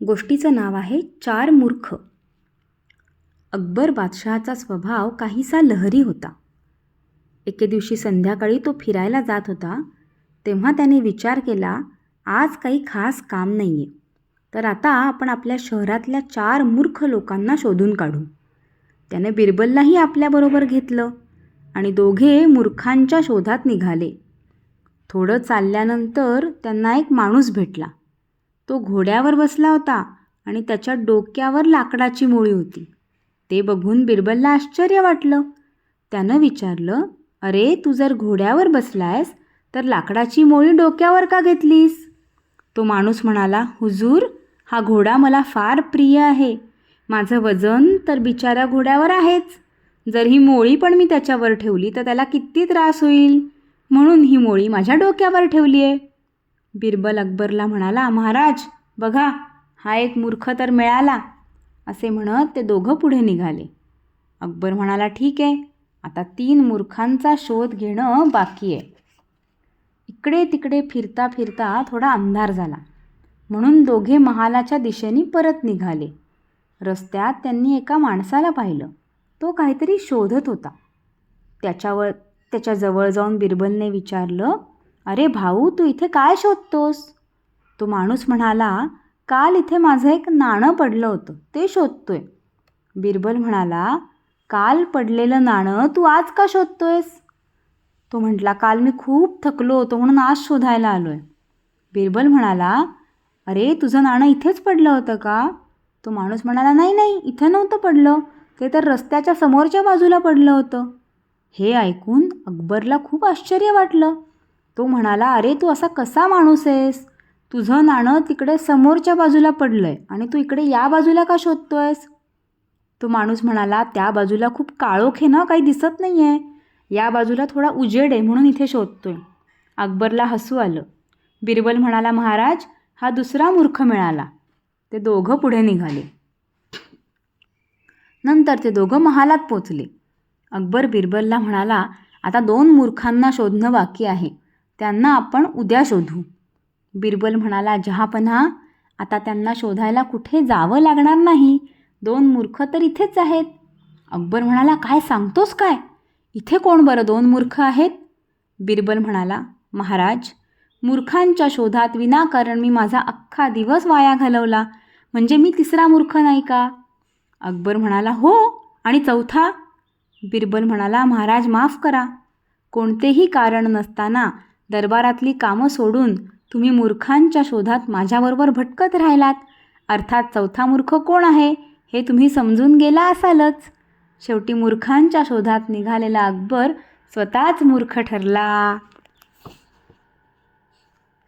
गोष्टीचं नाव आहे चार मूर्ख. अकबर बादशहाचा स्वभाव काहीसा लहरी होता. एके दिवशी संध्याकाळी तो फिरायला जात होता तेव्हा त्याने विचार केला आज काही खास काम नाही आहे तर आता आपण आपल्या शहरातल्या चार मूर्ख लोकांना शोधून काढू. त्याने बिरबललाही आपल्याबरोबर घेतलं आणि दोघे मूर्खांच्या शोधात निघाले. थोडं चालल्यानंतर त्यांना एक माणूस भेटला. तो घोड्यावर बसला होता आणि त्याच्या डोक्यावर लाकडाची मोळी होती. ते बघून बिरबलला आश्चर्य वाटलं. त्यानं विचारलं अरे तू जर घोड्यावर बसलायस तर लाकडाची मोळी डोक्यावर का घेतलीस? तो माणूस म्हणाला हुजूर हा घोडा मला फार प्रिय आहे. माझं वजन तर बिचाऱ्या घोड्यावर आहेच. जर ही मोळी पण मी त्याच्यावर ठेवली तर त्याला किती त्रास होईल? म्हणून ही मोळी माझ्या डोक्यावर ठेवली आहे बिरबल अकबरला म्हणाला महाराज बघा हा एक मूर्ख तर मिळाला असे म्हणत ते दोघं पुढे निघाले. अकबर म्हणाला ठीक आहे आता तीन मूर्खांचा शोध घेणं बाकी आहे. इकडे तिकडे फिरता फिरता थोडा अंधार झाला. म्हणून दोघे महालाच्या दिशेने परत निघाले. रस्त्यात त्यांनी एका माणसाला पाहिलं. तो काहीतरी शोधत होता. त्याच्यावर त्याच्याजवळ जाऊन बिरबलने विचारलं अरे भाऊ तू इथे काय शोधतोस? तो माणूस म्हणाला काल इथे माझं एक नाणं पडलं होतं ते शोधतोय. बिरबल म्हणाला काल पडलेलं नाणं तू आज का शोधतोयस? तो म्हटला काल मी खूप थकलो होतो म्हणून आज शोधायला आलो आहे बिरबल म्हणाला अरे तुझं नाणं इथेच पडलं होतं का? तो माणूस म्हणाला नाही नाही इथं नव्हतं पडलं ते तर रस्त्याच्या समोरच्या बाजूला पडलं होतं. हे ऐकून अकबरला खूप आश्चर्य वाटलं. तो म्हणाला अरे तू असा कसा माणूस आहेस? तुझं नाणं तिकडे समोरच्या बाजूला पडलं आहे आणि तू इकडे या बाजूला का शोधतोयस? तो माणूस म्हणाला त्या बाजूला खूप काळोख आहे ना काही दिसत नाही आहे या बाजूला थोडा उजेड आहे म्हणून इथे शोधतोय. अकबरला हसू आलं. बिरबल म्हणाला महाराज हा दुसरा मूर्ख मिळाला. ते दोघं पुढे निघाले. नंतर ते दोघं महालात पोचले अकबर बिरबलला म्हणाला आता दोन मूर्खांना शोधणं बाकी आहे. त्यांना आपण उद्या शोधू. बिरबल म्हणाला जहापन्हा आता त्यांना शोधायला कुठे जावं लागणार नाही? दोन मूर्ख तर इथेच आहेत. अकबर म्हणाला काय सांगतोस काय? इथे कोण बरं दोन मूर्ख आहेत? बिरबल म्हणाला महाराज मूर्खांच्या शोधात विनाकारण मी माझा अख्खा दिवस वाया घालवला. म्हणजे मी तिसरा मूर्ख नाही का? अकबर म्हणाला हो आणि चौथा? बिरबल म्हणाला महाराज माफ करा. कोणतेही कारण नसताना दरबारातली कामं सोडून तुम्ही मूर्खांच्या शोधात माझ्याबरोबर भटकत राहिलात. अर्थात चौथा मूर्ख कोण आहे हे तुम्ही समजून गेला असालच. शेवटी मूर्खांच्या शोधात निघालेला अकबर स्वतःच मूर्ख ठरला.